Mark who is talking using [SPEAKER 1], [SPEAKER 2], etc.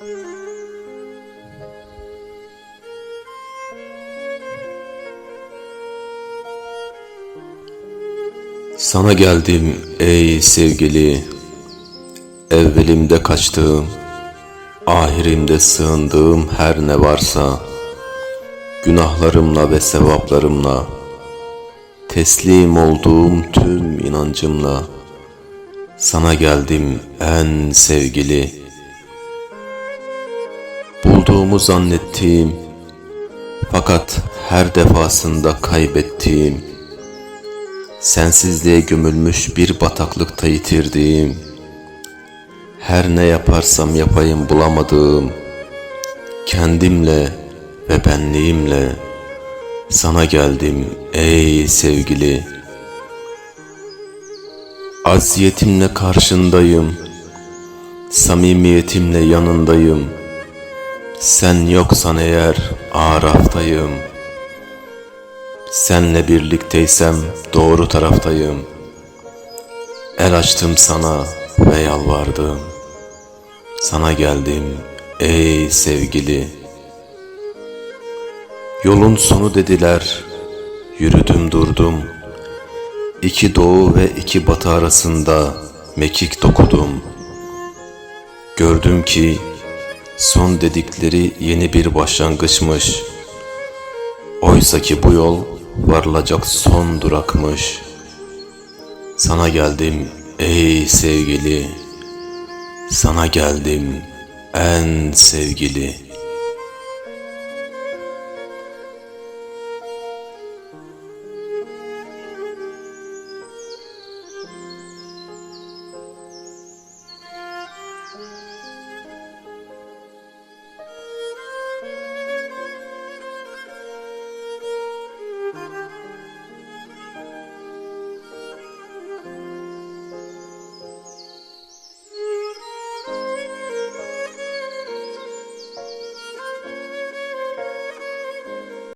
[SPEAKER 1] Sana geldim ey sevgili. Evvelimde kaçtığım Ahirimde sığındığım her ne varsa Günahlarımla ve sevaplarımla Teslim olduğum tüm inancımla Sana geldim en sevgili Bulduğumu zannettiğim Fakat her defasında kaybettiğim Sensizliğe gömülmüş bir bataklıkta yitirdiğim, her ne yaparsam yapayım bulamadığım, kendimle ve benliğimle sana geldim ey sevgili. Aziyetimle karşındayım, samimiyetimle yanındayım. Sen yoksan eğer araftayım.'' Senle birlikteysem doğru taraftayım. El açtım sana ve yalvardım. Sana geldim ey sevgili. Yolun sonu dediler. Yürüdüm durdum. İki doğu ve iki batı arasında mekik dokudum. Gördüm ki son dedikleri yeni bir başlangıçmış. Oysa ki bu yol varılacak son durakmış. Sana geldim ey sevgili, sana geldim en sevgili.''